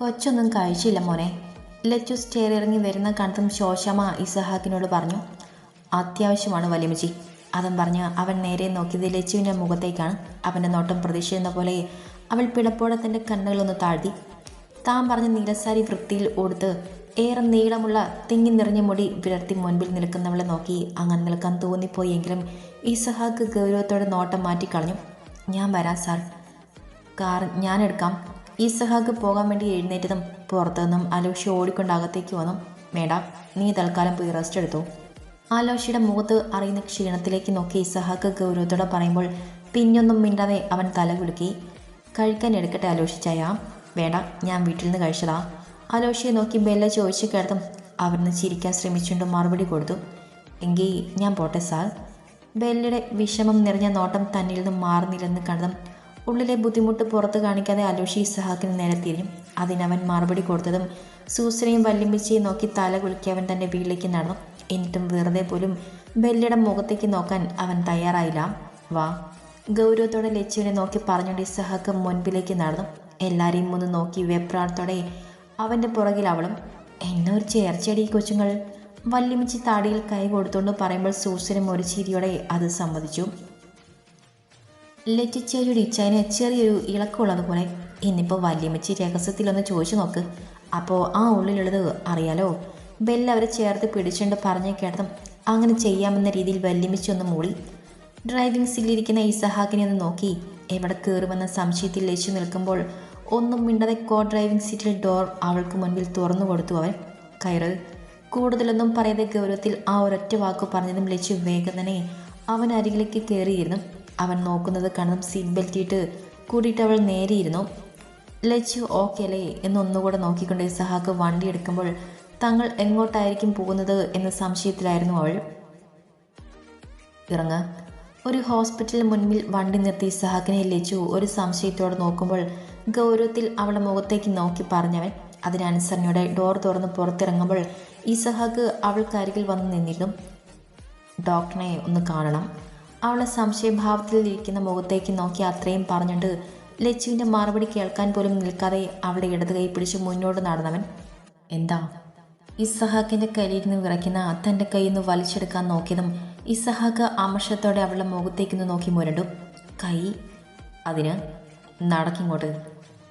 കൊച്ചൊന്നും കഴിച്ചില്ല മോനെ. ലച്ചു സ്റ്റെയർ ഇറങ്ങി വരുന്ന കണ്ടതും ശോശമ്മ ഇസഹാക്കിനോട് പറഞ്ഞു അത്യാവശ്യമാണ് വലിയമ്മച്ചി. അതും പറഞ്ഞ് അവൻ നേരെ നോക്കിയത് ലച്ചുവിന്റെ മുഖത്തേക്കാണ്. അവന്റെ നോട്ടം പ്രതീക്ഷിക്കുന്ന പോലെ അവൾ പിടപ്പോടെ തന്റെ കണ്ണുകളൊന്ന് താഴ്ത്തി. താൻ പറഞ്ഞ നീലസാരി വൃത്തിയിൽ ഓടുത്ത് ഏറെ നീളമുള്ള തിങ്ങി നിറഞ്ഞ മുടി വിടർത്തി മുൻപിൽ നിൽക്കുന്നവളെ നോക്കി അങ്ങനെ നിൽക്കാൻ തോന്നിപ്പോയെങ്കിലും ഇസഹാക്ക് ഗൗരവത്തോടെ നോട്ടം മാറ്റിക്കളഞ്ഞു. ഞാൻ വരാം സാർ. കാർ ഞാനെടുക്കാം ഇസഹാക്ക് പോകാൻ വേണ്ടി എഴുന്നേറ്റതും പുറത്തുനിന്നും അലോഷി ഓടിക്കൊണ്ട് അകത്തേക്ക് വന്നു. മേഡം നീ തൽക്കാലം പോയി റെസ്റ്റ് എടുത്തു. ആലോഷിയുടെ മുഖത്ത് അറിയുന്ന ക്ഷീണത്തിലേക്ക് നോക്കി ഇസഹാക്ക് ഗൗരവത്തോടെ പറയുമ്പോൾ പിന്നൊന്നും മിണ്ടാതെ അവൻ തല കുലുക്കി. കഴിക്കാൻ എടുക്കട്ടെ ആലോഷിച്ചായ വേണ്ട ഞാൻ വീട്ടിൽ നിന്ന് കഴിച്ചതാ. ആലോഷിയെ നോക്കി ബെല്ല ചോദിച്ചു കേട്ടതും അവരിന്ന് ചിരിക്കാൻ ശ്രമിച്ചുകൊണ്ട് മറുപടി കൊടുത്തു. എങ്കിൽ ഞാൻ പോട്ടെ സാർ. ബെല്ലയുടെ വിഷമം നിറഞ്ഞ നോട്ടം തന്നിൽ നിന്നും മാറുന്നില്ലെന്ന് കണ്ടതും ഉള്ളിലെ ബുദ്ധിമുട്ട് പുറത്ത് കാണിക്കാതെ അലോഷി ഇസഹാക്കിന് നേരെ തിരിഞ്ഞു. അതിനവൻ മറുപടി കൊടുത്തതും സൂസനെയും വല്യമ്പിച്ചയും നോക്കി തല കുലുക്കി അവൻ തന്റെ വീട്ടിലേക്ക് നടന്നു. എന്നിട്ടും വെറുതെ പോലും ബെല്ലിയുടെ മുഖത്തേക്ക് നോക്കാൻ അവൻ തയ്യാറായില്ല. വാ. ഗൗരവത്തോടെ ലച്ചുവിനെ നോക്കി പറഞ്ഞുകൊണ്ട് ഇസഹാക്ക് മുൻപിലേക്ക് നടന്നു. എല്ലാവരെയും ഒന്ന് നോക്കി വെപ്രാളത്തോടെ അവന്റെ പുറകിൽ അവളും എന്നെ ഒരു ചേർച്ചയടി കൊച്ചുങ്ങൾ? വല്യമിച്ച് താടിയിൽ കൈ കൊടുത്തുകൊണ്ട് പറയുമ്പോൾ സൂസനും ഒരു ചിരിയോടെ അത് സമ്മതിച്ചു. ലറ്റിച്ചേരിയുടെ ഇച്ചായന് ചെറിയൊരു ഇളക്കമുള്ളതുപോലെ ഇന്നിപ്പോൾ വല്യമ്മച്ചി രഹസ്യത്തിലൊന്ന് ചോദിച്ചു നോക്ക്. അപ്പോൾ ആ ഉള്ളിലുള്ളത് അറിയാലോ? ബെല്ല അവരെ ചേർത്ത് പിടിച്ചുകൊണ്ട് പറഞ്ഞു കേട്ടതും അങ്ങനെ ചെയ്യാമെന്ന രീതിയിൽ വല്യമ്മച്ചി ഒന്ന് മൂളി. ഡ്രൈവിംഗ് സീറ്റിലിരിക്കുന്ന ഇസഹാക്കിനെ ഒന്ന് നോക്കി. എവിടെ കയറുമെന്ന സംശയത്തിൽ ലച്ചു നിൽക്കുമ്പോൾ ഒന്നും മിണ്ടാതെ കോ ഡ്രൈവിംഗ് സീറ്റിൽ ഡോർ അവൾക്ക് മുൻപിൽ തുറന്നു കൊടുത്തു അവൻ. കയറ്. കൂടുതലൊന്നും പറയാതെ ഗൗരവത്തിൽ ആ ഒരൊറ്റ വാക്ക് പറഞ്ഞതും ലച്ചു വേഗം തന്നെ അവൻ അരികിലേക്ക് കയറിയിരുന്നു അവൻ നോക്കുന്നത് കണ്ണും സീറ്റ് ബെൽറ്റ് ഇട്ട് കൂടിയിട്ട് അവൾ നേരെയിരുന്നു ലച്ചു ഓക്കെ അല്ലേ എന്നൊന്നുകൂടെ നോക്കിക്കൊണ്ട് ഇസഹാക്ക് വണ്ടി എടുക്കുമ്പോൾ തങ്ങൾ എങ്ങോട്ടായിരിക്കും പോകുന്നത്? എന്ന സംശയത്തിലായിരുന്നു അവൾ. ഇറങ്ങ. ഒരു ഹോസ്പിറ്റലിന് മുൻപിൽ വണ്ടി നിർത്തി സഹാക്കിനെ ലച്ചു ഒരു സംശയത്തോടെ നോക്കുമ്പോൾ ഗൗരവത്തിൽ അവളുടെ മുഖത്തേക്ക് നോക്കി പറഞ്ഞവൻ അതിനനുസരണയോടെ ഡോർ തുറന്ന് പുറത്തിറങ്ങുമ്പോൾ ഇസഹാക്ക് അവൾക്കരികിൽ വന്ന് നിന്നിരുന്നു. ഡോക്ടറിനെ ഒന്ന് കാണണം. അവളെ സംശയഭാവത്തിൽ ഇരിക്കുന്ന മുഖത്തേക്ക് നോക്കി അത്രയും പറഞ്ഞിട്ട് ലച്ചുവിന്റെ മറുപടി കേൾക്കാൻ പോലും നിൽക്കാതെ അവളുടെ ഇടത് കൈ പിടിച്ച് മുന്നോട്ട് നടന്നവൻ എന്താ? ഇസഹാക്കിന്റെ നിന്ന് വിറയ്ക്കുന്ന തന്റെ കയ്യിൽ നിന്ന് വലിച്ചെടുക്കാൻ നോക്കിയതും ഇസഹാക്ക് അമർഷത്തോടെ അവളുടെ മുഖത്തേക്കൊന്ന് നോക്കി മുരണ്ടു. കൈ? അതിന്? നടക്കിങ്ങോട്ട്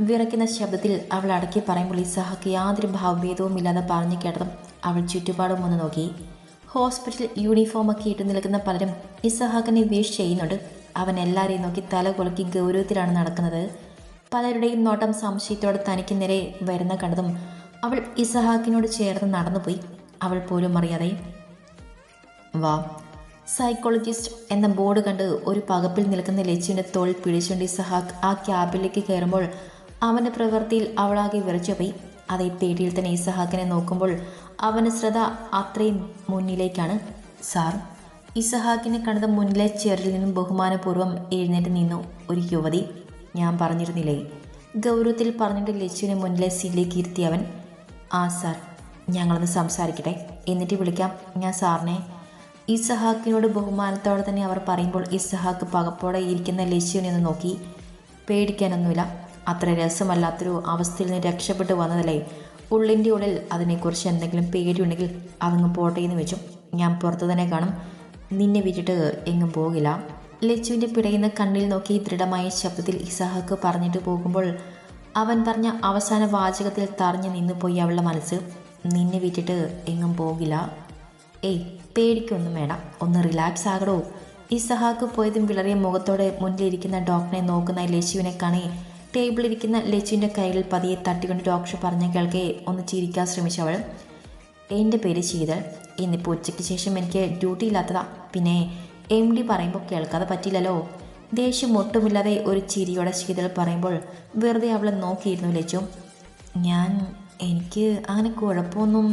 വിറയ്ക്കുന്ന ശബ്ദത്തിൽ അവൾ അടക്കി പറയുമ്പോൾ ഇസഹാക്ക് യാതൊരു ഭാവഭേദവും ഇല്ലാതെ പറഞ്ഞു കേട്ടതും അവൾ ചുറ്റുപാടും ഒന്ന് നോക്കി. ഹോസ്പിറ്റൽ യൂണിഫോമൊക്കെ ഇട്ട് നിൽക്കുന്ന പലരും ഇസഹാക്കിനെ വീഷ് ചെയ്യുന്നുണ്ട്. അവൻ എല്ലാവരെയും നോക്കി തല കുളക്കി ഗൗരവത്തിലാണ് നടക്കുന്നത്. പലരുടെയും നോട്ടം സംശയത്തോടെ തനിക്ക് നേരെ വരുന്ന കണ്ടതും അവൾ ഇസഹാക്കിനോട് ചേർന്ന് നടന്നുപോയി. അവൾ പോലും അറിയാതെ വാ. സൈക്കോളജിസ്റ്റ് എന്ന ബോർഡ് കണ്ട് ഒരു പകപ്പിൽ നിൽക്കുന്ന ലച്ചുവിന്റെ തോൾ പിടിച്ചുകൊണ്ട് ഇസഹാക്ക് ആ ക്യാബിലേക്ക് കയറുമ്പോൾ അവന്റെ പ്രവൃത്തിയിൽ അവളാകെ വിറച്ചുപോയി. അതേ പേടിയിൽ തന്നെ ഇസഹാക്കിനെ നോക്കുമ്പോൾ അവന് ശ്രദ്ധ അത്രയും മുന്നിലേക്കാണ്. സാർ ഇസഹാക്കിനെ കണ്ടത് മുന്നിലെ ചെറിൽ നിന്നും ബഹുമാനപൂർവം എഴുന്നേറ്റ് നിന്നു ഒരു യുവതി. ഞാൻ പറഞ്ഞിരുന്നില്ലേ? ഗൗരവത്തിൽ പറഞ്ഞിട്ട് ലച്ചുവിന് മുന്നിലെ സീറ്റിലേക്ക് ഇരുത്തി അവൻ ആ സാർ ഞങ്ങളൊന്ന് സംസാരിക്കട്ടെ. എന്നിട്ട് വിളിക്കാം. ഞാൻ സാറിനെ. ഇസഹാക്കിനോട് ബഹുമാനത്തോടെ തന്നെ അവർ പറയുമ്പോൾ ഇസഹാക്ക് പകപ്പോടെ ഇരിക്കുന്ന ലച്ചുവിനെ ഒന്ന് നോക്കി. പേടിക്കാനൊന്നുമില്ല. അത്ര രസമല്ലാത്തൊരു അവസ്ഥയിൽ നിന്ന് രക്ഷപ്പെട്ടു വന്നതല്ലേ? ഉള്ളിന്റെ ഉള്ളിൽ അതിനെക്കുറിച്ച് എന്തെങ്കിലും പേടിയുണ്ടെങ്കിൽ അതങ്ങ് പോട്ടെ എന്ന് വെച്ചു. ഞാൻ പുറത്തു തന്നെ കാണും. നിന്നെ വിട്ടിട്ട് എങ്ങും പോകില്ല. ലച്ചുവിന്റെ പിടയുന്ന കണ്ണിൽ നോക്കി ദൃഢമായ ശബ്ദത്തിൽ ഇസഹാക്ക് പറഞ്ഞിട്ട് പോകുമ്പോൾ അവൻ പറഞ്ഞ അവസാന വാചകത്തിൽ തറഞ്ഞു നിന്നുപോയി അവളുടെ മനസ്സ്. നിന്നെ വിട്ടിട്ട് എങ്ങും പോകില്ല. ഏയ് പേടിക്കൊന്നും വേണ്ട. ഒന്ന് റിലാക്സ് ആകടോ. ഇസഹാക്ക് പോയതും വിളറിയ മുഖത്തോടെ മുന്നിലിരിക്കുന്ന ഡോക്ടറെ നോക്കുന്ന ലച്ചുവിനെ കാണി ടേബിളിലിരിക്കുന്ന ലച്ചുവിന്റെ കയ്യിൽ പതിയെ തട്ടിക്കൊണ്ട് ഡോക്ടർ പറഞ്ഞ കേൾക്കെ ഒന്ന് ചിരിക്കാൻ ശ്രമിച്ചവൾ എന്റെ പേര് ശീതൾ. ഇന്നിപ്പോൾ ഉച്ചയ്ക്ക് ശേഷം എനിക്ക് ഡ്യൂട്ടി ഇല്ലാത്തതാ. പിന്നെ എം ഡി പറയുമ്പോൾ കേൾക്കാതെ പറ്റില്ലല്ലോ. ദേഷ്യം ഒട്ടുമില്ലാതെ ഒരു ചിരിയോടെ ശീതൾ പറയുമ്പോൾ വെറുതെ അവളെ നോക്കിയിരുന്നു ലച്ചു. ഞാൻ എനിക്ക് അങ്ങനെ കുഴപ്പമൊന്നും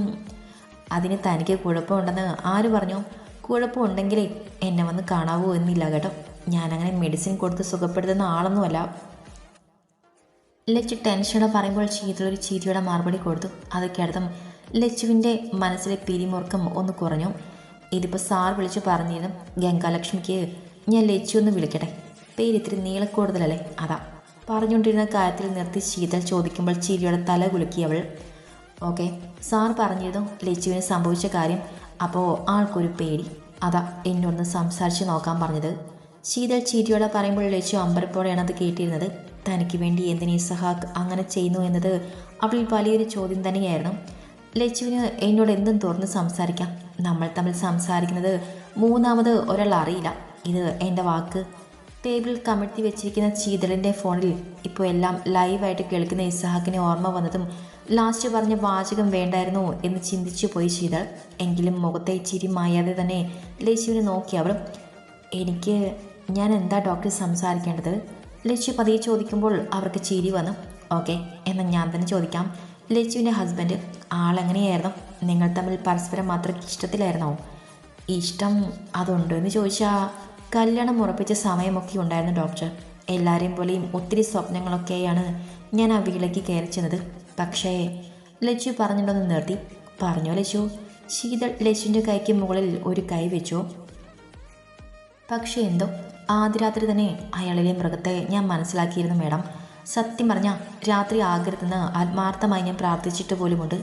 അതിന് തനിക്ക് കുഴപ്പമുണ്ടെന്ന് ആര് പറഞ്ഞു? കുഴപ്പമുണ്ടെങ്കിലേ എന്നെ വന്ന് കാണാവൂ എന്നില്ല കേട്ടോ. ഞാനങ്ങനെ മെഡിസിൻ കൊടുത്ത് സുഖപ്പെടുത്തുന്ന ആളൊന്നുമല്ല. ലച്ചു ടെൻഷനോടെ പറയുമ്പോൾ ഒരു ചിരിയുടെ മറുപടി കൊടുത്തു. അത് കേട്ടതും ലച്ചുവിന്റെ മനസ്സിലെ പിരിമുറുക്കം ഒന്ന് കുറഞ്ഞു. ഇതിപ്പോൾ സാർ വിളിച്ചു പറഞ്ഞിരുന്നു ഗംഗാലക്ഷ്മിക്ക് ഞാൻ ലച്ചു ഒന്ന് വിളിക്കട്ടെ. പേര് ഇത്തിരി നീളക്കൂടുതലല്ലേ അതാ. പറഞ്ഞുകൊണ്ടിരുന്ന കാര്യത്തിൽ നിർത്തി ശീതൾ ചോദിക്കുമ്പോൾ ചിരിയുടെ തല കുലുക്കി അവൾ. ഓക്കെ സാർ പറഞ്ഞിരുന്നു ലച്ചുവിന് സംഭവിച്ച കാര്യം അപ്പോൾ ആൾക്കൊരു പേടി. അതാ എന്നോടൊന്ന് സംസാരിച്ച് നോക്കാൻ പറഞ്ഞത്. ശീതൾ ചീരിയോടെ പറയുമ്പോൾ ലച്ചു അമ്പരപ്പോടെയാണ് അത് കേട്ടിരുന്നത്. തനിക്ക് വേണ്ടി എന്തിനീ ഇസഹാക്ക് അങ്ങനെ ചെയ്യുന്നു എന്നത് അവളിൽ വലിയൊരു ചോദ്യം തന്നെയായിരുന്നു. ലച്ചുവിന് എന്നോട് എന്തും തുറന്ന് സംസാരിക്കാം. നമ്മൾ തമ്മിൽ സംസാരിക്കുന്നത് മൂന്നാമത് ഒരാൾ അറിയില്ല. ഇത് എന്റെ വാക്ക്. ടേബിളിൽ കമഴ്ത്തി വെച്ചിരിക്കുന്ന ചീതളിന്റെ ഫോണിൽ ഇപ്പോൾ എല്ലാം ലൈവായിട്ട് കേൾക്കുന്ന ഇസഹാക്കിനെ ഓർമ്മ വന്നതും ലാസ്റ്റ് പറഞ്ഞ വാചകം വേണ്ടായിരുന്നോ എന്ന് ചിന്തിച്ചു പോയി ചീതൾ. എങ്കിലും മുഖത്തെ ചിരി മായാതെ തന്നെ ലച്ചുവിനെ നോക്കി അവൾ എനിക്ക് ഞാൻ എന്താ ഡോക്ടർ സംസാരിക്കേണ്ടത്? ലച്ചു പതിയെ ചോദിക്കുമ്പോൾ അവർക്ക് ചിരി വന്നു. ഓക്കെ എന്ന് ഞാൻ തന്നെ ചോദിക്കാം. ലച്ചുവിന്റെ ഹസ്ബൻഡ് ആളെങ്ങനെയായിരുന്നു? നിങ്ങൾ തമ്മിൽ പരസ്പരം മാത്രം ഇഷ്ടത്തിലായിരുന്നോ? ഇഷ്ടം അതുണ്ടോ എന്ന് ചോദിച്ചാൽ കല്യാണം ഉറപ്പിച്ച സമയമൊക്കെ ഉണ്ടായിരുന്നു ഡോക്ടർ. എല്ലാവരെയും പോലെയും ഒത്തിരി സ്വപ്നങ്ങളൊക്കെയാണ് ഞാൻ ആ വീട്ടിലേക്ക് കയറി ചെന്നത്. പക്ഷേ ലച്ചു പറഞ്ഞിട്ടൊന്ന് നിർത്തി. പറഞ്ഞു ലച്ചു. ശീതൾ ലച്ചുവിന്റെ കൈക്ക് മുകളിൽ ഒരു കൈ വെച്ചു? പക്ഷേ എന്തോ ആദ്യ രാത്രി തന്നെ അയാളിലെ മൃഗത്തെ ഞാൻ മനസ്സിലാക്കിയിരുന്നു മേഡം. സത്യം പറഞ്ഞാൽ രാത്രി ആകരുതെന്ന് ആത്മാർത്ഥമായി ഞാൻ പ്രാർത്ഥിച്ചിട്ട് പോലുമുണ്ട്.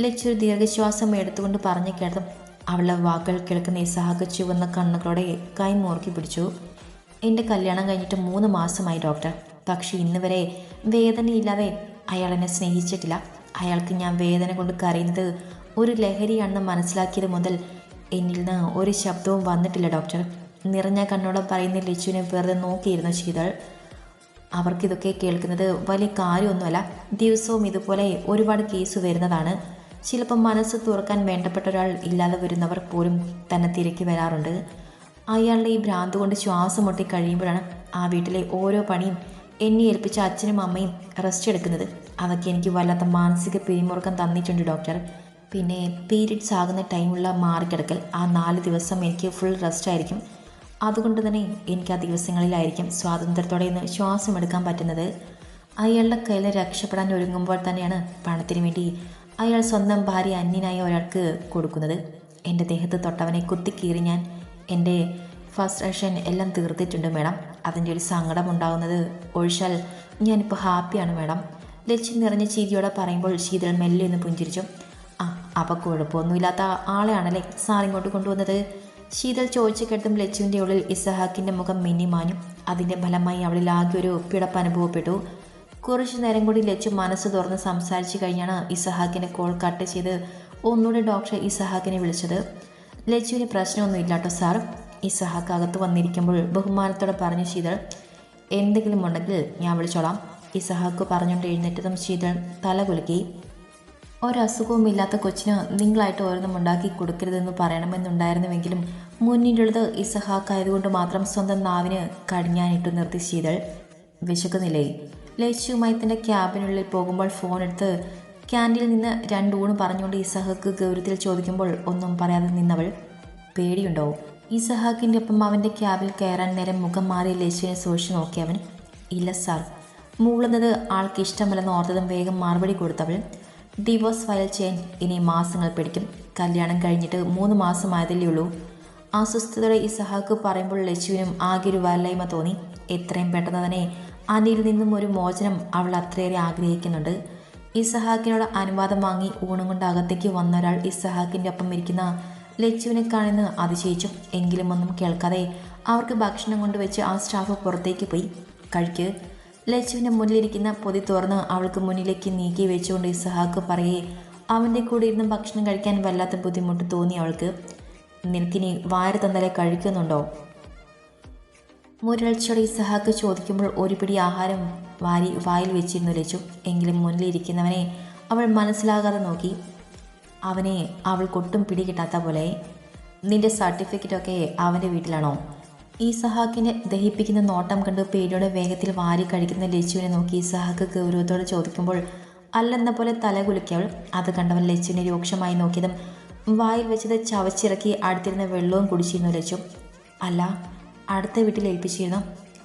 ഒരു ദീർഘശ്വാസം എടുത്തുകൊണ്ട് പറഞ്ഞു കേട്ടതും അവളുടെ വാക്കുകൾ കേൾക്കുന്ന ഇസാഹക്ക് ചുവന്ന കണ്ണുകളോടെ കൈ മുറുക്കി പിടിച്ചു. എന്റെ കല്യാണം കഴിഞ്ഞിട്ട് മൂന്ന് മാസമായി ഡോക്ടർ. പക്ഷേ ഇന്ന് വരെ വേദനയില്ലാതെ അയാൾ എന്നെ സ്നേഹിച്ചിട്ടില്ല. അയാൾക്ക് ഞാൻ വേദന കൊണ്ട് കരയുന്നത് ഒരു ലഹരിയാണെന്ന് മനസ്സിലാക്കിയത് മുതൽ എന്നിൽ നിന്ന് ഒരു ശബ്ദവും വന്നിട്ടില്ല ഡോക്ടർ. നിറഞ്ഞ കണ്ണോടെ പറയുന്ന ലച്ചുവിനെ വെറുതെ നോക്കിയിരുന്നു ശീതൾ. അവർക്കിതൊക്കെ കേൾക്കുന്നത് വലിയ കാര്യമൊന്നുമല്ല. ദിവസവും ഇതുപോലെ ഒരുപാട് കേസ് വരുന്നതാണ്. ചിലപ്പോൾ മനസ്സ് തുറക്കാൻ വേണ്ടപ്പെട്ട ഒരാൾ ഇല്ലാതെ വരുന്നവർ പോലും തന്നെ തിരക്കി വരാറുണ്ട്. അയാളുടെ ഈ ഭ്രാന്ത് കൊണ്ട് ശ്വാസം മുട്ടി കഴിയുമ്പോഴാണ് ആ വീട്ടിലെ ഓരോ പണിയും എന്നെ ഏൽപ്പിച്ച അച്ഛനും അമ്മയും റെസ്റ്റ് എടുക്കുന്നത്. അതൊക്കെ എനിക്ക് വല്ലാത്ത മാനസിക പിരിമുറുക്കം തന്നിട്ടുണ്ട് ഡോക്ടർ. പിന്നെ പീരീഡ്സ് ആകുന്ന ടൈമുള്ള മാറിക്കിടക്കൽ ആ നാല് ദിവസം എനിക്ക് ഫുൾ റെസ്റ്റ് ആയിരിക്കും. അതുകൊണ്ട് തന്നെ എനിക്ക് ആ ദിവസങ്ങളിലായിരിക്കും സ്വാതന്ത്ര്യത്തോടെ ഇന്ന് ശ്വാസമെടുക്കാൻ പറ്റുന്നത്. അയാളുടെ കയ്യിൽ രക്ഷപ്പെടാൻ ഒരുങ്ങുമ്പോൾ തന്നെയാണ് പണത്തിന് വേണ്ടി അയാൾ സ്വന്തം ഭാര്യ അന്യനായ ഒരാൾക്ക് കൊടുക്കുന്നത്. എന്റെ ദേഹത്ത് തൊട്ടവനെ കുത്തിക്കീറി ഞാൻ എന്റെ ഫസ്റ്റ് എല്ലാം തീർത്തിട്ടുണ്ട് മേഡം. അതിന്റെ ഒരു സങ്കടം ഉണ്ടാകുന്നത് ഒഴിച്ചാൽ ഞാനിപ്പോൾ ഹാപ്പിയാണ് മേഡം. ലക്ഷ്യം നിറഞ്ഞ ചീരിയോടെ പറയുമ്പോൾ ശീതൾ മെല്ലെ ഒന്ന് പുഞ്ചിരിച്ചു. ആ അപ്പോൾ കുഴപ്പമൊന്നുമില്ലാത്ത ആളെയാണല്ലേ സാറിങ്ങോട്ട് കൊണ്ടുവന്നത്? ശീതൾ ചോദിച്ചു കേട്ടും ലച്ചുവിന്റെ ഉള്ളിൽ ഇസഹാക്കിന്റെ മുഖം മിന്നിമാഞ്ഞു അതിന്റെ ഫലമായി അവളിൽ ആകെ ഒരു പിടപ്പ് അനുഭവപ്പെട്ടു. കുറച്ചു നേരം കൂടി ലച്ചു മനസ്സ് തുറന്ന് സംസാരിച്ചു കഴിഞ്ഞാണ് ഇസഹാക്കിനെ കോൾ കട്ട് ചെയ്ത് ഒന്നുകൂടി ഡോക്ടർ ഇസഹാക്കിനെ വിളിച്ചത്. ലച്ചുവിന് പ്രശ്നമൊന്നും ഇല്ലാട്ടോ സാർ ഇസഹാക്ക് അകത്ത് വന്നിരിക്കുമ്പോൾ ബഹുമാനത്തോടെ പറഞ്ഞു ശീതൾ എന്തെങ്കിലും ഉണ്ടെങ്കിൽ ഞാൻ വിളിച്ചോളാം. ഇസഹാക്ക് പറഞ്ഞുകൊണ്ട് എഴുന്നേറ്റതും ശീതൾ തല കുലുക്കി. ഒരസുഖവുമില്ലാത്ത കൊച്ചിന് നിങ്ങളായിട്ട് ഓരോന്നും ഉണ്ടാക്കി കൊടുക്കരുതെന്ന് പറയണമെന്നുണ്ടായിരുന്നുവെങ്കിലും മുന്നിലുള്ളത് ഇസഹാക്കായതുകൊണ്ട് മാത്രം സ്വന്തം നാവിന് കടിഞ്ഞാനിട്ടു നിർത്തി ശീതൾ വിശക്കുന്നില്ലേ? ലേശുമായി തന്റെ ക്യാബിനുള്ളിൽ പോകുമ്പോൾ ഫോൺ എടുത്ത് ക്യാന്റീനിൽ നിന്ന് രണ്ടൂണ് പറഞ്ഞുകൊണ്ട് ഇസഹാക്ക് ഗൗരവത്തിൽ ചോദിക്കുമ്പോൾ ഒന്നും പറയാതെ നിന്നവൾ പേടിയുണ്ടോ? ഇസഹാക്കിന്റെ ഒപ്പം അവന്റെ ക്യാബിൽ കയറാൻ നേരം മുഖം മാറി ലച്ചുവിനെ സൂക്ഷിച്ചു നോക്കിയവൻ ഇല്ല സാർ. മൂളുന്നത് ആൾക്ക് ഇഷ്ടമല്ലെന്ന് ഓർത്തതും വേഗം മറുപടി കൊടുത്തവൾ ഡിവോഴ്സ് ഫയൽ ചെയ്യാൻ ഇനി മാസങ്ങൾ പിടിക്കും. കല്യാണം കഴിഞ്ഞിട്ട് മൂന്ന് മാസമായതല്ലേ ഉള്ളൂ. അസ്വസ്ഥതയോടെ ഇസഹാക്ക് പറയുമ്പോൾ ലച്ചുവിനും ആകെ ഒരു വല്ലായ്മ തോന്നി. എത്രയും പെട്ടെന്ന് തന്നെ അനിയിൽ നിന്നും ഒരു മോചനം അവൾ അത്രയേറെ ആഗ്രഹിക്കുന്നുണ്ട്. ഇസഹാക്കിനോട് അനുവാദം വാങ്ങി ഊണും കൊണ്ട് അകത്തേക്ക് വന്ന ഒരാൾ ഇസഹാക്കിന്റെ ഒപ്പം ഇരിക്കുന്ന ലച്ചുവിനെ കാണുന്ന അതിശയിച്ചു. എങ്കിലും ഒന്നും കേൾക്കാതെ അവർക്ക് ഭക്ഷണം കൊണ്ടുവച്ച് ആ സ്റ്റാഫ് പുറത്തേക്ക് പോയി. കഴിക്ക്. ലച്ചുവിന്റെ മുന്നിലിരിക്കുന്ന പൊതി തുറന്ന് അവൾക്ക് മുന്നിലേക്ക് നീക്കി വെച്ചുകൊണ്ട് ഇസഹാക്ക് പറയേ അവന്റെ കൂടെ ഇരുന്ന് ഭക്ഷണം കഴിക്കാൻ വല്ലാത്ത ബുദ്ധിമുട്ട് തോന്നി അവൾക്ക്. നിനക്കിനി വാര തന്നലെ കഴിക്കുന്നുണ്ടോ? മുരൾച്ചയോടെ ഇസഹാക്ക് ചോദിക്കുമ്പോൾ ഒരു പിടി ആഹാരം വാരി വായിൽ വെച്ചിരുന്നു ലച്ചു. എങ്കിലും മുന്നിലിരിക്കുന്നവനെ അവൾ മനസ്സിലാകാതെ നോക്കി. അവനെ അവൾക്കൊട്ടും പിടികിട്ടാത്ത പോലെ. നിന്റെ സർട്ടിഫിക്കറ്റൊക്കെ അവന്റെ വീട്ടിലാണോ? ഈ സഹാക്കിനെ ദഹിപ്പിക്കുന്ന നോട്ടം കണ്ട് പേടിയോടെ വേഗത്തിൽ വാരി കഴിക്കുന്ന ലച്ചുവിനെ നോക്കി സഹാക്ക് ഗൗരവത്തോടെ ചോദിക്കുമ്പോൾ അല്ലെന്ന പോലെ തല കുലുക്കിയവൾ. അത് കണ്ടവൻ ലച്ചുവിനെ രൂക്ഷമായി നോക്കിയതും വായിൽ വെച്ചത് ചവച്ചിറക്കി അടുത്തിരുന്ന വെള്ളവും കുടിച്ചിരുന്നു ലച്ചു. അല്ല അടുത്ത വീട്ടിൽ ഏൽപ്പിച്ചിരുന്നു?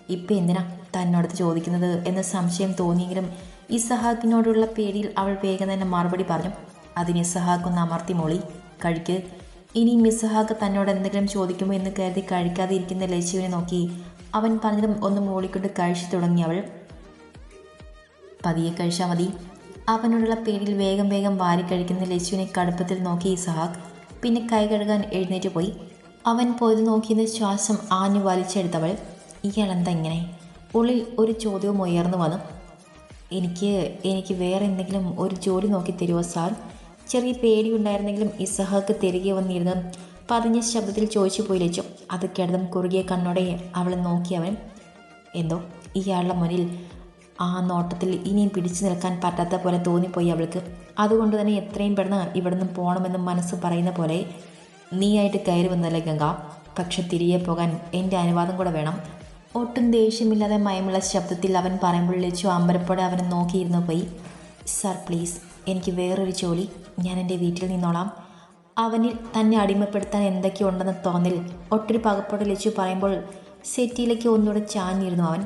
ഇപ്പം എന്തിനാ തന്നോടത്ത് ചോദിക്കുന്നത്? എന്ന സംശയം തോന്നിയെങ്കിലും ഇസഹാക്കിനോടുള്ള പേടിയിൽ അവൾ വേഗം തന്നെ മറുപടി പറഞ്ഞു. അതിന് ഇസഹാക്കൊന്ന് അമർത്തി മോളി കഴിക്ക്. ഇനി മിസ്സഹാക്ക് തന്നോട് എന്തെങ്കിലും ചോദിക്കുമോ എന്ന് കരുതി കഴിക്കാതെ ഇരിക്കുന്ന ലച്ചുവിനെ നോക്കി അവൻ പറഞ്ഞതും ഒന്ന് മോളിക്കൊണ്ട് കഴിച്ചു തുടങ്ങി അവൾ. പതിയെ കഴിച്ചാൽ മതി. അവനോടുള്ള പേരിൽ വേഗം വേഗം വാരി കഴിക്കുന്ന ലച്ചുവിനെ കടുപ്പത്തിൽ നോക്കി ഇസഹാക്ക് പിന്നെ കൈ കഴുകാൻ എഴുന്നേറ്റ് പോയി. അവൻ പോയത് നോക്കിയെന്ന് ശ്വാസം ആഞ്ഞു വലിച്ചെടുത്തവൾ. ഇയാളെന്താ ഇങ്ങനെ? ഉള്ളിൽ ഒരു ചോദ്യവും ഉയർന്നു വന്നു. എനിക്ക് എനിക്ക് വേറെ എന്തെങ്കിലും ഒരു ജോലി നോക്കി തരുമോ സാർ? ചെറിയ പേടിയുണ്ടായിരുന്നെങ്കിലും ഇസഹാക്ക് തിരികെ വന്നിരുന്ന്. പതിഞ്ഞ ശബ്ദത്തിൽ ചോദിച്ചു പോയി ലച്ചു. അത് കിടന്നും കുറുകിയ കണ്ണോടെ അവളെ നോക്കിയവൻ എന്തോ? ഇയാളുടെ മുന്നിൽ ആ നോട്ടത്തിൽ ഇനിയും പിടിച്ചു നിൽക്കാൻ പറ്റാത്ത പോലെ തോന്നിപ്പോയി അവൾക്ക്. അതുകൊണ്ട് തന്നെ എത്രയും പെട്ടെന്ന് ഇവിടുന്ന് പോകണമെന്ന് മനസ്സ് പറയുന്ന പോലെ നീയായിട്ട് കയറി വന്നല്ലേ ഗംഗ? പക്ഷെ തിരികെ പോകാൻ എന്റെ അനുവാദം കൂടെ വേണം. ഒട്ടും ദേഷ്യമില്ലാതെ മയമുള്ള ശബ്ദത്തിൽ അവൻ പറയുമ്പോൾ ലച്ചു അമ്പരപ്പോടെ അവനെ നോക്കിയിരുന്നു പോയി. Sir please. എനിക്ക് വേറൊരു ജോലി ഞാൻ എന്റെ വീട്ടിൽ നിന്നോളാം. അവനിൽ തന്നെ അടിമപ്പെടുത്താൻ എന്തൊക്കെയുണ്ടെന്ന് തോന്നൽ. ഒട്ടൊരു പകപ്പോടെ ലച്ചു പറയുമ്പോൾ സെറ്റിയിലേക്ക് ഒന്നുകൂടെ ചാഞ്ഞിരുന്നു അവൻ.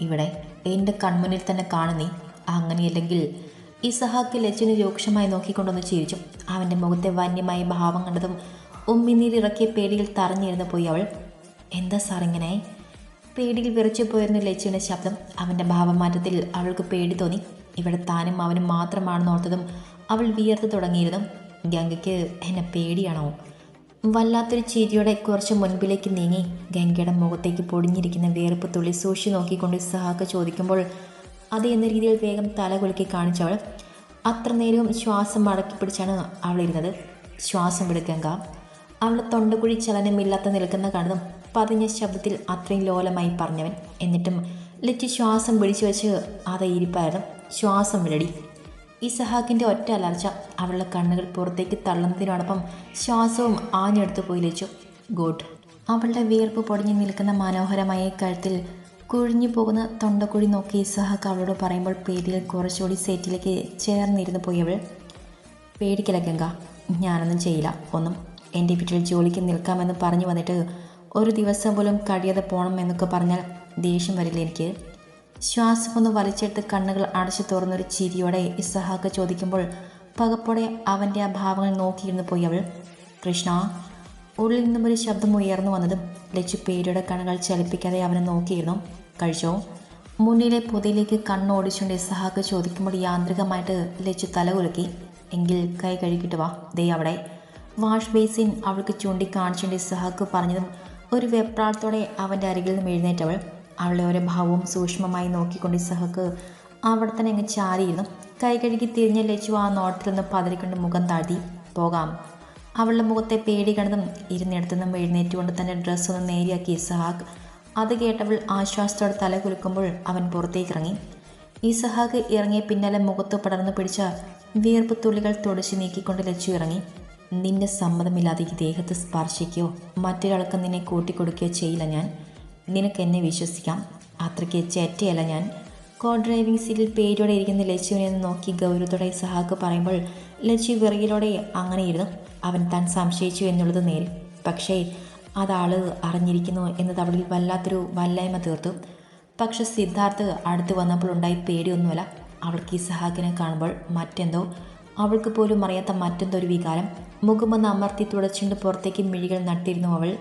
ഇവിടെ എന്റെ കൺമുന്നിൽ തന്നെ കാണുന്നേ. അങ്ങനെയല്ലെങ്കിൽ ഇസഹാക്ക് ലച്ചുവിനെ രൂക്ഷമായി നോക്കിക്കൊണ്ടൊന്ന് ചിരിച്ചു. അവന്റെ മുഖത്തെ വന്യമായ ഭാവം കണ്ടതും ഉമ്മിനീരിറക്കിയ പേടിയിൽ തറഞ്ഞിരുന്നു പോയി അവൾ. എന്താ സാർ ഇങ്ങനെ? പേടിയിൽ വിറച്ചു പോയിരുന്ന ലച്ചുവിന്റെ ശബ്ദം അവന്റെ ഭാവമാറ്റത്തിൽ അവൾക്ക് പേടി തോന്നി. ഇവിടെ താനും അവനും മാത്രമാണെന്ന് ഓർത്തതും അവൾ വിയർത്ത് തുടങ്ങിയിരുന്നു. ഗംഗയ്ക്ക് എന്നെ പേടിയാണോ? വല്ലാത്തൊരു ചിരിയോടെ കുറച്ച് മുൻപിലേക്ക് നീങ്ങി ഗംഗയുടെ മുഖത്തേക്ക് പൊടിഞ്ഞിരിക്കുന്ന വേർപ്പ് തുള്ളി സൂക്ഷി നോക്കിക്കൊണ്ട് സഹാക്ക് ചോദിക്കുമ്പോൾ അത് എന്ന രീതിയിൽ വേഗം തല കുലുക്കി കാണിച്ചവൾ അത്ര നേരവും ശ്വാസം മടക്കി പിടിച്ചാണ് അവളിരുന്നത് ശ്വാസം വിട ഗംഗ. അവൾ തൊണ്ടകുഴി ചലനമില്ലാത്ത നിൽക്കുന്ന കണ്ടതും പതിഞ്ഞ ശബ്ദത്തിൽ അത്രയും ലോലമായി പറഞ്ഞവൻ. എന്നിട്ടും ലിറ്റ് ശ്വാസം പിടിച്ചു വെച്ച് അത് ഇരിപ്പായിരുന്നു. ശ്വാസം വിലടി. ഇസഹാക്കിന്റെ ഒറ്റ അലർച്ച അവളുടെ കണ്ണുകൾ പുറത്തേക്ക് തള്ളുന്നതിനോടൊപ്പം ശ്വാസവും ആഞ്ഞെടുത്തു പോയി ലച്ചു ഗുഡ്. അവളുടെ വിയർപ്പ് പൊടിഞ്ഞു നിൽക്കുന്ന മനോഹരമായ കഴുത്തിൽ കുഴിഞ്ഞു പോകുന്ന തൊണ്ടക്കുഴി നോക്കി ഇസഹാക്ക് അവളോട് പറയുമ്പോൾ പേടിയിൽ കുറച്ചുകൂടി സെറ്റിലേക്ക് ചേർന്നിരുന്നു പോയി അവൾ ഗംഗ ഞാനൊന്നും ചെയ്യില്ല ഒന്നും. എന്റെ വീട്ടിൽ ജോലിക്ക് നിൽക്കാമെന്ന് പറഞ്ഞു വന്നിട്ട് ഒരു ദിവസം പോലും കഴിയാതെ പോകണം എന്നൊക്കെ പറഞ്ഞാൽ ദേഷ്യം വരില്ല എനിക്ക്? ശ്വാസമൊന്ന് വലിച്ചെടുത്ത് കണ്ണുകൾ അടച്ചു തുറന്നൊരു ചിരിയോടെ ഇസഹാക്ക് ചോദിക്കുമ്പോൾ പകപ്പോടെ അവന്റെ ആ ഭാവങ്ങൾ നോക്കിയിരുന്നു പോയി അവൾ കൃഷ്ണ ഉള്ളിൽ നിന്നും ഒരു ശബ്ദം ഉയർന്നു വന്നതും ലച്ചു പേടിയുടെ കണ്ണുകൾ ചലിപ്പിക്കാതെ അവനെ നോക്കിയിരുന്നു. കഴിച്ചോ? മുന്നിലെ പൊതിയിലേക്ക് കണ്ണോടിച്ചുകൊണ്ട് ഇസഹാക്ക് ചോദിക്കുമ്പോൾ യാന്ത്രികമായിട്ട് ലച്ചു തല കുലുക്കി. എങ്കിൽ കൈ കഴുകിട്ട് വാ. ദേ അവിടെ. വാഷ് ബേസിൻ അവൾക്ക് ചൂണ്ടിക്കാണിച്ചുകൊണ്ട് ഇസഹാക്ക് പറഞ്ഞതും ഒരു വെപ്രാളത്തോടെ അവന്റെ അരികിൽ നിന്നും എഴുന്നേറ്റവൾ. അവളെ ഓരോ ഭാവവും സൂക്ഷ്മമായി നോക്കിക്കൊണ്ട് ഇസഹക്ക് അവിടെ തന്നെ അങ്ങ് ചാരിയിരുന്നു. കൈ കഴുകി തിരിഞ്ഞ ആ നോട്ടത്തിൽ നിന്ന് പതറിക്കൊണ്ട് മുഖം താഴ്ത്തി പോകാം. അവളുടെ മുഖത്തെ പേടി കണ്ടതും ഇരുന്നിടത്തുനിന്നും എഴുന്നേറ്റുകൊണ്ട് തന്റെ ഡ്രസ്സ് ഒന്ന് നേരിയാക്കി ഇസഹാക്ക്. അത് കേട്ടവൾ ആശ്വാസത്തോടെ തല കുലുക്കുമ്പോൾ അവൻ പുറത്തേക്ക് ഇറങ്ങി. ഇസഹാക്ക് ഇറങ്ങിയ പിന്നാലെ മുഖത്ത് പടർന്നു പിടിച്ച വിയർപ്പ് തുള്ളികൾ തുടച്ചു നീക്കിക്കൊണ്ട് ലച്ചു ഇറങ്ങി. നിന്റെ സമ്മതമില്ലാതെ ഈ ദേഹത്ത് സ്പർശിക്കുകയോ മറ്റൊരാൾക്ക് നിന്നെ കൂട്ടിക്കൊടുക്കുകയോ ചെയ്യില്ല ഞാൻ. നിനക്ക് എന്നെ വിശ്വസിക്കാം. അത്രയ്ക്ക് ചേറ്റയല്ല ഞാൻ. കോ ഡ്രൈവിംഗ് സീറ്റിൽ പേരോടെ ഇരിക്കുന്ന ലച്ചുവിനെ നോക്കി ഗൗരവത്തോടെ സഹാക്ക് പറയുമ്പോൾ ലച്ചു വിറകിലൂടെ അങ്ങനെയിരുന്നു അവൻ താൻ സംശയിച്ചു എന്നുള്ളത് നേരെ പക്ഷേ അതാൾ അറിഞ്ഞിരിക്കുന്നു എന്നത് അവളിൽ വല്ലാത്തൊരു വല്ലായ്മ തീർത്തു. പക്ഷെ സിദ്ധാർത്ഥ് അടുത്ത് വന്നപ്പോൾ ഉണ്ടായി പേടിയൊന്നുമല്ല. അവൾക്ക് ഈ സഹാക്കിനെ കാണുമ്പോൾ മറ്റെന്തോ? അവൾക്ക് പോലും അറിയാത്ത മറ്റെന്തോ ഒരു വികാരം. മുഖമൊന്ന് അമർത്തി തുടച്ചുകൊണ്ട് പുറത്തേക്ക് മിഴികൾ നട്ടിരുന്നു അവൾ.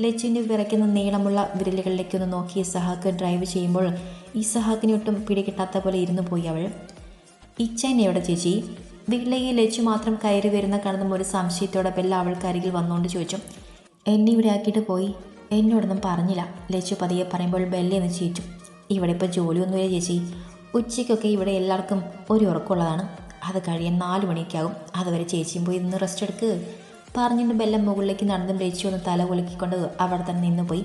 ലച്ചുവിന്റെ വിറയ്ക്കുന്ന നീളമുള്ള വിരലുകളിലേക്ക് ഒന്ന് നോക്കി സഹാക്ക് ഡ്രൈവ് ചെയ്യുമ്പോൾ ഈ സഹാക്കിനെ ഒട്ടും പിടികിട്ടാത്ത പോലെ ഇരുന്നു പോയി അവൾ. ഇച്ചൻ ചേച്ചി? വീട്ടിലേക്ക് ലച്ചു മാത്രം കയറി വരുന്ന കാണുന്ന ഒരു സംശയത്തോടെ ബെല്ല അവൾക്ക് അരികിൽ വന്നുകൊണ്ട് ചോദിച്ചു. എന്നെ ഇവിടെ ആക്കിയിട്ട് പോയി? എന്നോടൊന്നും പറഞ്ഞില്ല. ലച്ചു പതിയെ പറയുമ്പോൾ ബെല്ലെന്ന് ചേച്ചു ഇവിടെ ഇപ്പോൾ ജോലിയൊന്നുമില്ല ചേച്ചി. ഉച്ചയ്ക്കൊക്കെ ഇവിടെ എല്ലാവർക്കും ഒരു ഉറക്കമുള്ളതാണ്. അത് കഴിയാൻ നാല് മണിയൊക്കെ ആകും. അതുവരെ ചേച്ചിയും പോയി ഇന്ന് റെസ്റ്റ് എടുക്ക്. പറഞ്ഞിട്ട് ബെല്ലം മുകളിലേക്ക് നടന്നും രചിച്ചു ഒന്ന് തല കുലുക്കിക്കൊണ്ട് അവിടെ തന്നെ നിന്ന് പോയി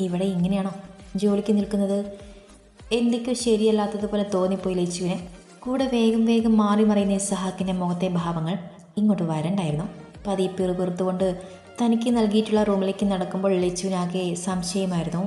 ഇവിടെ ഇങ്ങനെയാണോ ജോലിക്ക് നിൽക്കുന്നത്? എന്തൊക്കെയോ ശരിയല്ലാത്തതുപോലെ തോന്നിപ്പോയി ലച്ചുവിന്. കൂടെ വേഗം വേഗം മാറി മറിയുന്ന ഇസഹാക്കിന്റെ മുഖത്തെ ഭാവങ്ങൾ ഇങ്ങോട്ട് വരണ്ടായിരുന്നു. പതിയെ പിറുപിറുത്തുകൊണ്ട് തനിക്ക് നൽകിയിട്ടുള്ള റൂമിലേക്ക് നടക്കുമ്പോൾ ലച്ചുവിനാകെ സംശയമായിരുന്നു.